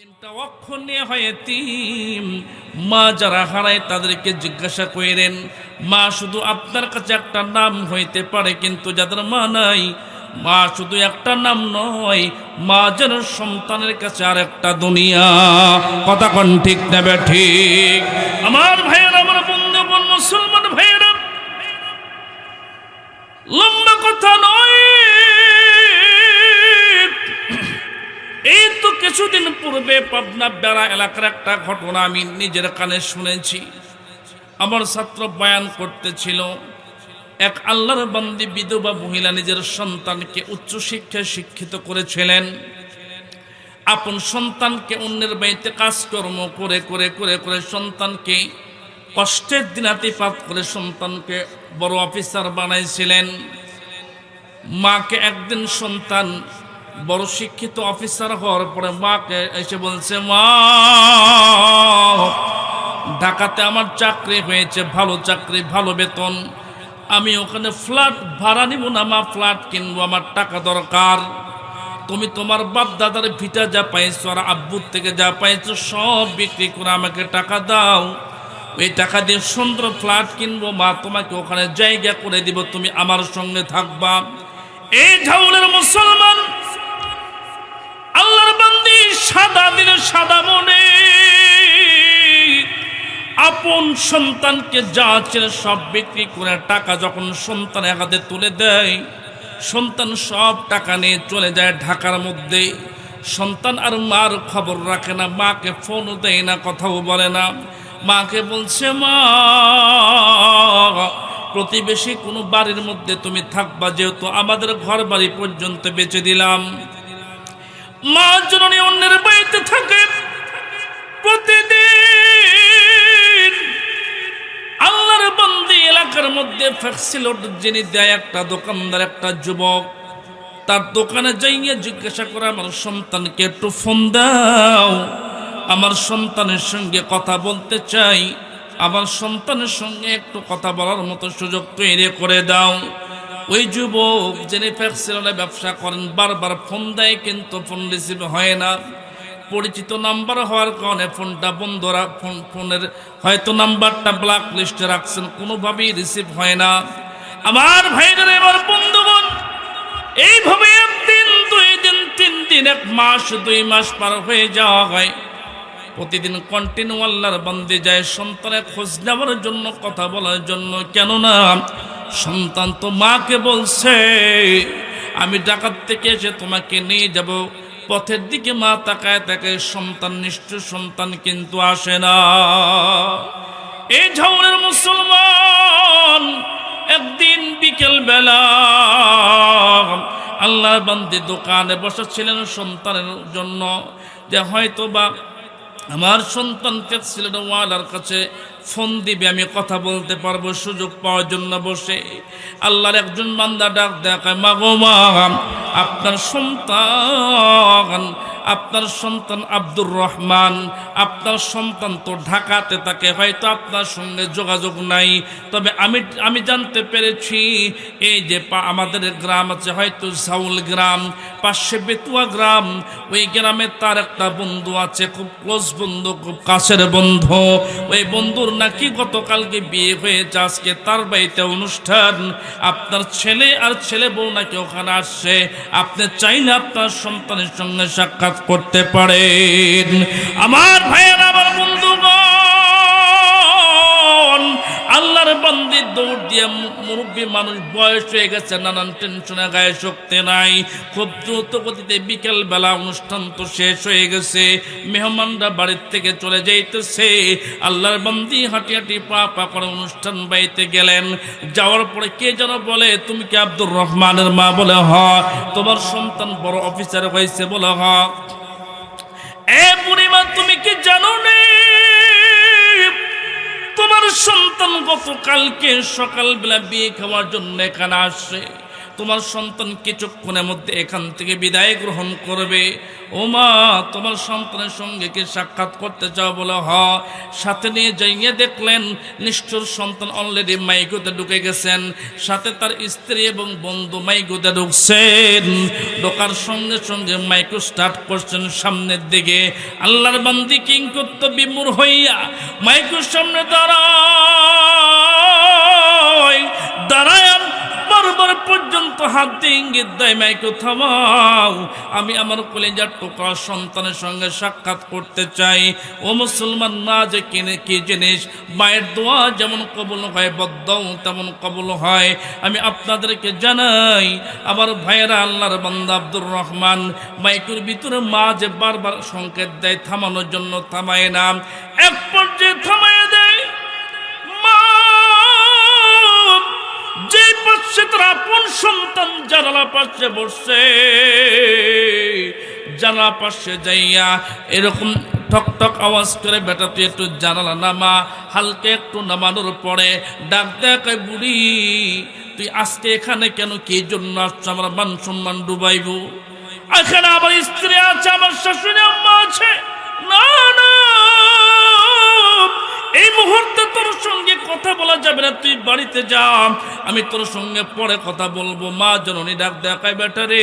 তিনটা হয় মা যারা হারায় তাদেরকে জিজ্ঞাসা করেন মা, শুধু আপনার কাছে একটা নাম হইতে পারে কিন্তু যাদের মা নাই, মা শুধু একটা নাম নয়, মা যেন সন্তানের কাছে আর একটা দুনিয়া। কথা কোন ঠিক নেবে ঠিক। আমার ভাইয়ের, আমার বন্ধুগণ, মুসলমান ভাইয়েরা, লম্বা কথা নয়। কিছুদিন পূর্বে পাবনা বেড়া এলাকার একটা ঘটনা আমি নিজের কানে শুনেছি। আমার ছাত্র বয়ান করতেছিল, এক আল্লাহর বান্দি বিধবা মহিলা নিজের সন্তানকে উচ্চশিক্ষায় শিক্ষিত করেছিলেন। আপন সন্তানকে অন্যের বাড়িতে কাজকর্ম করে করে করে করে সন্তানকে কষ্টের দিনাতিপাত করে সন্তানকে বড় অফিসার বানাইছিলেন। মাকে একদিন সন্তান বড় শিক্ষিত অফিসার হওয়ার পরে মাকে এসে বলছে, মা, ঢাকাতে আমার চাকরি হয়েছে, ভালো চাকরি, ভালো বেতন। আমি ওখানে ফ্ল্যাট ভাড়া নিব না, মা, ফ্ল্যাট কিনবো, আমার টাকা দরকার। তুমি তোমার বাপ দাদার ভিটা যা পাইছো আর আব্বুর থেকে যা পাইছো সব বিক্রি করে আমাকে টাকা দাও। ওই টাকা দিয়ে সুন্দর ফ্ল্যাট কিনবো, মা, তোমাকে ওখানে জায়গা করে দিব, তুমি আমার সঙ্গে থাকবা। এই ঝাউলের মুসলমান সাদা মনে। আপন সন্তানকে যা ছিল সব বিক্রি করে, টাকা যখন সন্তান হাতে তুলে দেয়, সন্তান সব টাকা নিয়ে চলে যায় ঢাকার মধ্যে। সন্তান আর মার খবর রাখে না, মাকে ফোনও দেয় না, কথাও বলে না। মাকে বলছে, মা, প্রতিবেশী কোনো বাড়ির মধ্যে তুমি থাকবা, যেহেতু আমাদের ঘর বাড়ি পর্যন্ত বেঁচে দিলাম। মা জননী অন্যের বাড়িতে থাকে প্রতিদিন আল্লাহর বন্দি এলাকার মধ্যে ফ্যাক্সিলোট যিনি দেয় একটা দোকানদার, একটা যুবক। তার দোকানে যাইয়ে জিজ্ঞাসা করে, আমার সন্তানকে একটু ফোন দাও। আমার সন্তানের সঙ্গে কথা বলতে চাই। আমার সন্তানের সঙ্গে একটু কথা বলার মতো সুযোগ তৈরি করে দাও। ওই যুবক যিনি ফ্যাক্সিলোনে ব্যবসা করেন, বারবার ফোন দেয় কিন্তু ফোন রিসিভ হয় না। পরিচিত নাম্বার হওয়ার কারণে ফোনটা বন্ধ ফোন ফোনের হয়তো নাম্বারটা ব্ল্যাক লিস্টে রাখছেন, কোনোভাবেই রিসিভ হয় না। আমার ভাইদের এবার বন্ধুগণ, এইভাবে একদিন দুই দিন তিন দিন এক মাস, দুই মাস পার হয়ে যাওয়া হয়। প্রতিদিন কন্টিনিউ আল্লাহর বন্দে যায়, সন্তানের খোঁজ নেওয়ার জন্য, কথা বলার জন্য। কেননা সন্তান তো মাকে বলছে, আমি ডাকাত থেকে এসে তোমাকে নিয়ে যাব। পথের দিকে মা তাকায় তাকায় সন্তান, নিষ্ঠুর সন্তান কিন্তু আসে না। এই ঝাউরের মুসলমান একদিন বিকেল বেলা আল্লাহ বান্দি দোকানে বসেছিলেন সন্তানের জন্য, যে হয়তো বা আমার সন্তানকে সিলেটওয়ালার ওয়ালার কাছে ফোন দিবে, আমি কথা বলতে পারব, সুযোগ পাওয়ার জন্য বসে। আল্লাহর একজন মান্দা ডাক দেখায় মাগো মা, আপনার সন্তান আপনার সন্তান আব্দুর রহমান, আপনার সন্তান তো ঢাকাতে তাকে হয়তো আপনার সঙ্গে যোগাযোগ নাই। তবে আমি আমি জানতে পেরেছি, এই যে আমাদের গ্রাম আছে হয়তো সাউল গ্রাম, পাশে বেতুয়া গ্রাম, ওই গ্রামে তার একটা বন্ধু আছে, খুব ক্লোজ বন্ধু, খুব কাছের বন্ধু। ওই বন্ধুর নাকি গতকালকে বিয়ে হয়েছে, আজকে তার বাড়িতে অনুষ্ঠান। আপনার ছেলে আর ছেলে বউ নাকি ওখানে আসছে। আপনি চাইলে আপনার সন্তানের সঙ্গে সাক্ষাৎ করতে পারেন। আমার ভাইয়ের আমার বন্ধুগণ মুরব্বী মানুষ বয়স হয়ে গেছে, নানান টেনশনে গায়ে শক্তি নাই। খুব দ্রুত গতিতে বিকেল বেলা অনুষ্ঠান তো শেষ হয়ে গেছে। মেহমানরা বাড়ির থেকে চলে যাইতেছে। আল্লাহর বন্দি হাঁটি হাঁটি পা পা করে অনুষ্ঠান বাড়িতে গেলেন। যাওয়ার পরে কে যেন বলে, তুমি কি আব্দুর রহমানের মা? বলে, হ, তোমার সন্তান বড় অফিসার হয়েছে। বলে, হ। এ বুড়িমা, তুমি কি জানো নে? তোমার সন্তান গতকালকে সকালবেলা বিয়ে খাওয়ার জন্য এখানে আসছে তোমার সন্তান কিছুক্ষণের মধ্যে এখান থেকে বিদায় গ্রহণ করবে। ও মা, তোমার সন্তানের সঙ্গে কি সাক্ষাৎ করতে চাও বলে? হ। সাথে নিয়ে যাইয়ে দেখলেন নিষ্ঠুর সন্তান অলরেডি মাইকুতে ঢুকে গেছেন। সাথে তার স্ত্রী এবং বন্ধু মাইকুতে ঢুকছেন। ঢোকার সঙ্গে সঙ্গে মাইকু স্টার্ট করছেন সামনের দিকে। আল্লাহর বান্দি কিং করতে বিমূর হইয়া মাইকুর সামনে দাঁড়ায়। দাঁড়ায় বারবার পর্যন্ত হাত দিয়ে ইঙ্গিত দেয়, মাইকে থামাও। আমি আমার কলেজার টোকরা সন্তানের সঙ্গে সাক্ষাৎ করতে চাই। ও মুসলমান না যে কেনে কি জিনিস? মায়ের দোয়া যেমন কবল হয়, বদ্দাও তেমন কবল হয়। আমি আপনাদেরকে জানাই, আমার ভাইয়েরা আল্লাহর বান্দা আব্দুর রহমান, মাইকুর ভিতরে মা যে বারবার সংকেত দেয়, থামানোর জন্য থামায় না। এক পর্যায়ে আপন সন্তান জানালা পাশে বসছে জানালা পাশে যাইয়া এরকম ঠক ঠক আওয়াজ করে, বেটা, তুই একটু জানালা নামা, হালকা একটু নামানোর পরে ডাক দেখায় বুড়ি, তুই আজকে এখানে কেন? কি জন্য আসছো? আমার মান সম্মান ডুবাইব? এখানে আমার স্ত্রী আছে, আমার শাশুড়ি আম্মা আছে। না না। এই মুহূর্তে তোর সঙ্গে কথা বলা যাবে না, তুই বাড়িতে যা। আমি তোর সঙ্গে পরে কথা বলব। মা জননী ডাক দেখায় বেটা রে?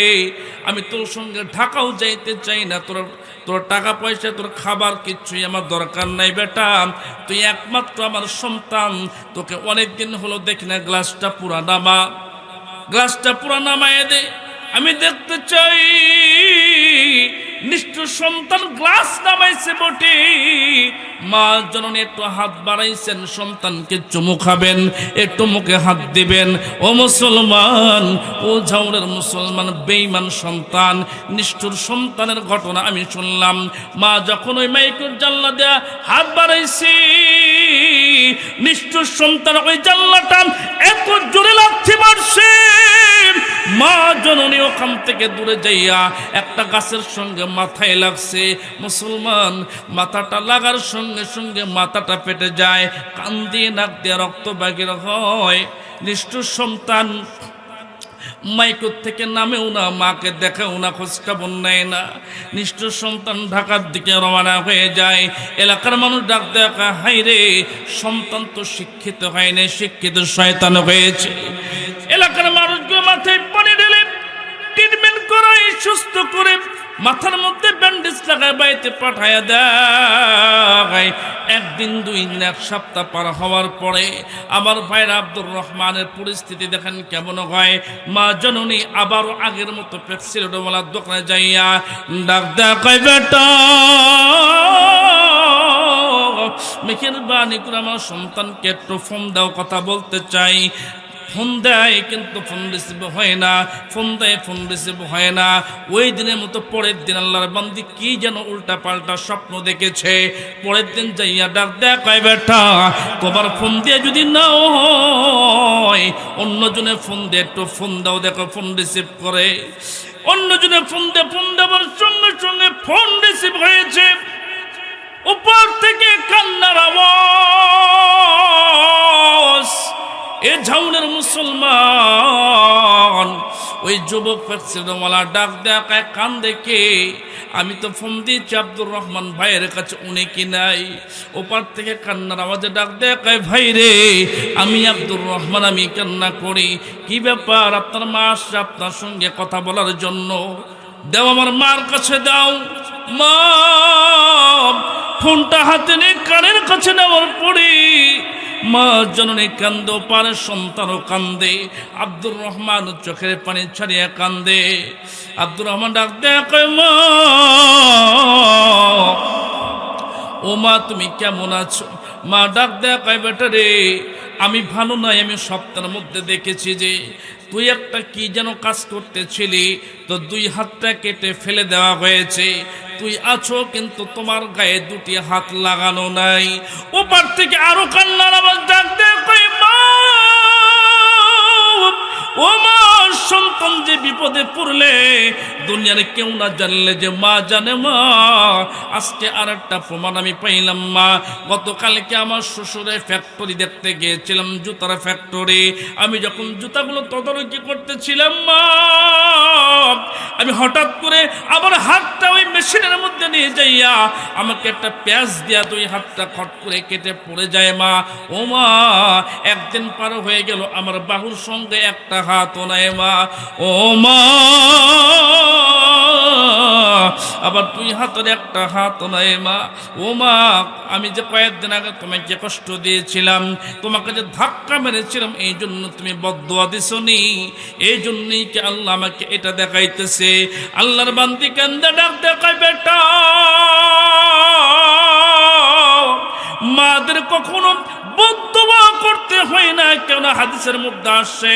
আমি তোর সঙ্গে ঢাকাও যাইতে চাই না। তোর তোর টাকা পয়সা, তোর খাবার কিচ্ছুই আমার দরকার নাই বেটা তুই একমাত্র আমার সন্তান। তোকে অনেক দিন হলো দেখি না, গ্লাসটা পুরা নামা। গ্লাসটা পুরা নামায় দে। আমি দেখতে চাই, নিষ্ঠুর সন্তান গ্লাস নামাইছে বটে। মা জননী একটু হাত বাড়াইছেন, সন্তানকে চুমু খাবেন একটু মুখে হাত দিবেন। ও মুসলমান, ও ঝাউরের মুসলমান বেইমান সন্তান, নিষ্ঠুর সন্তানের ঘটনা আমি শুনলাম। মা যখন ওই মাইকের জানলা দেয়া হাত বাড়াইছি, নিষ্ঠুর সন্তান ওই জানলাটা এত জোরে লাগছে মারছে। মা জননী ওখান থেকে দূরে যাইয়া একটা গাছের সঙ্গে মাথায় লাগছে। মুসলমান, মাথাটা লাগার সঙ্গে সঙ্গে সঙ্গে মাথাটা পেটে যায় কান দিয়ে নাক দিয়ে রক্ত বাগের হয়। নিষ্ঠুর সন্তান মাইকুর থেকে নামেও না, মাকে দেখেও না, খোঁজখবর নেয় না। নিষ্ঠুর সন্তান ঢাকার দিকে রওনা হয়ে যায়। এলাকার মানুষ ডাক দেখা হাই রে, সন্তান তো শিক্ষিত হয়নি শিক্ষিত শয়তান হয়েছে। এলাকার মানুষগুলো মাথায় পানি ঢেলে ট্রিটমেন্ট করাই সুস্থ করে মাথার মধ্যে ব্যান্ডেজ লাগায় বাড়িতে পাঠায় দেয়। একদিন, দুই দিন, এক সপ্তাহ পার হওয়ার পরে আমার ভাইয়ের আব্দুর রহমানের পরিস্থিতি দেখেন কেমন হয়। মা জননী আবারও আগের মতো পেপসিরোডোমালার দোকানে যাইয়া ডাক দেখায় বেটা মেখের বাণী করে আমার সন্তানকে একটু ফোন দাও, কথা বলতে চাই। ফোন দেয়, কিন্তু ফোন রিসিভ হয় না, ফোন দেয়, ফোন রিসিভ হয় না। ওই দিনের মতো পরের দিন আল্লাহর বান্দি কি যেন উল্টা পাল্টা স্বপ্ন দেখেছে। পরের দিন যাইয়া ডাক দেখায় বেটা, তোমার ফোন দিয়ে যদি নাও হয়, অন্যজনে ফোন দিয়ে একটু ফোন দাও, দেখো ফোন রিসিভ করে। অন্যজনে ফোন দে ফোন দেওয়ার সঙ্গে সঙ্গে ফোন রিসিভ হয়েছে। উপর থেকে কান্নার আওয়াজ। এ ঝাউনের মুসলমান, ওই যুবক ফেক্সিডওয়ালা ডাক দেখায় কান দেখে আমি তো ফোন দিয়েছি আব্দুর রহমান ভাইয়ের কাছে, উনি কি নাই? ওপার থেকে কান্নার আওয়াজে ডাক দেখায় ভাই রে, আমি আব্দুর রহমান, আমি কান্না করি। কি ব্যাপার? আপনার মা আসছে আপনার সঙ্গে কথা বলার জন্য। দাও আমার মার কাছে দাও। মা, ফোনটা হাতে নিয়ে কানের কাছে নেওয়ার পরে মা জননী কান্দ, পারে সন্তানও কান্দে, আব্দুর রহমান চোখের পানি ছাড়িয়ে কান্দে। আব্দুর রহমান ডাক দেখ মা, ও মা, তুমি কেমন আছো? মা ডাক দেখায় বেটা রে, আমি ভালো নয় আমি সপ্তাহের মধ্যে দেখেছি যে তুই একটা কি যেন কাজ করতেছিলি, তো দুই হাতটা কেটে ফেলে দেওয়া হয়েছে। তুই আছো, কিন্তু তোমার গায়ে দুটি হাত লাগানো নাই। ওপার থেকে আরও কান্নার আওয়াজ ডাক দেখায় ও মা, সন্তান যে বিপদে পড়লে দুনিয়ার কেউ না জানলে যে মা জানে মা। আজকে আর একটা প্রমাণ আমি পাইলাম, মা। গতকালকে আমার শ্বশুরে ফ্যাক্টরি দেখতে গিয়েছিলাম, জুতার ফ্যাক্টরি আমি যখন জুতাগুলো তদারকি করতেছিলাম, মা, আমি হঠাৎ করে আমার হাতটা ওই মেশিনের মধ্যে নিয়ে যাইয়া আমাকে একটা প্যাঁচ দিয়া দুই হাতটা খট করে কেটে পড়ে যায়, মা। ও মা, একদিন পার হয়ে গেল, আমার বাহুর সঙ্গে একটা হাতও নাই, মা। ও মা আবার দুই হাতের একটা হাত নাই মা। ও মা, আমি যে কয়েকদিন আগে তোমাকে কষ্ট দিয়েছিলাম, তোমাকে যে ধাক্কা মেরেছিলাম, এই জন্য তুমি বদুয়া দিছনি এই জন্যই কি আল্লাহ আমাকে এটা দেখাইতেছে? আল্লাহর বান্দি কেন্দ্রে ডাক দেখায় বেটা। মাদের কখনো বদুয়া করতে হয় না, কেন হাদিসের মধ্যে আসে,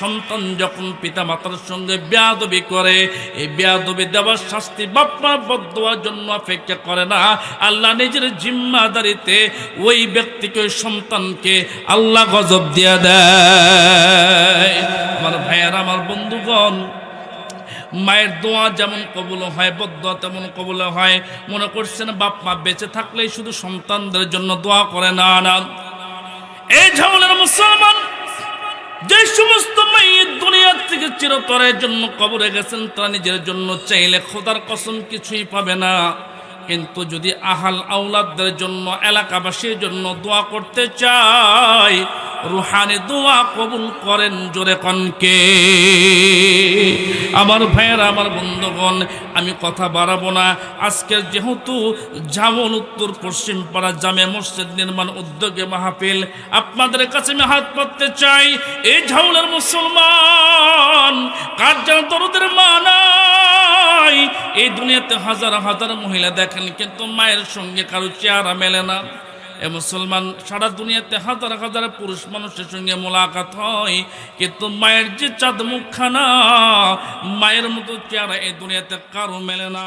সন্তান যখন পিতা মাতার সঙ্গে বেয়াদবি করে, এই বেয়াদবি দেওয়ার শাস্তি বাপ্পা বদুয়ার জন্য অপেক্ষা করে না। আল্লাহ নিজের জিম্মাদারিতে ওই ব্যক্তিকে, ওই সন্তানকে আল্লাহ গজব দিয়ে দেয়। আমার ভাইয়ার, আমার বন্ধুগণ, মায়ের দোয়া যেমন কবুল হয় বদ্ধ তেমন কবুল হয়। মনে করছেন বাপ মা বেঁচে থাকলেই শুধু সন্তানদের জন্য দোয়া করে না না। এই ঝামেলার মুসলমান যে সমস্ত মায়ের দুনিয়ার থেকে চিরতরের জন্য কবরে গেছেন, তারা নিজের জন্য চাইলে খোদার কসম কিছুই পাবে না। কিন্তু যদি আহাল আউলাদদের জন্য, এলাকাবাসীর জন্য দোয়া করতে চাই রুহানি দোয়া কবুল করেন জোরে কনকে আমার ভাইয়েরা, আমার বন্ধুগণ, আমি কথা বাড়াবো না। আজকের যেহেতু জামল উত্তর পশ্চিম পাড়া জামে মসজিদ নির্মাণ উদ্যোগে মাহফিল, আপনাদের কাছে আমি হাত পাততে চাই এই ঝাউলের মুসলমান, কার যেন দরদের মানা এই দুনিয়াতে হাজার হাজার মহিলা দেখেন, কিন্তু মায়ের সঙ্গে কারও চেহারা মেলে না। এ মুসলমান সারা দুনিয়াতে হাজার হাজার পুরুষ মানুষের সঙ্গে মোলাকাত হয়, কিন্তু মায়ের যে চাঁদ মুখখানা, মায়ের মতো চেহারা এই দুনিয়াতে কারও মেলে না।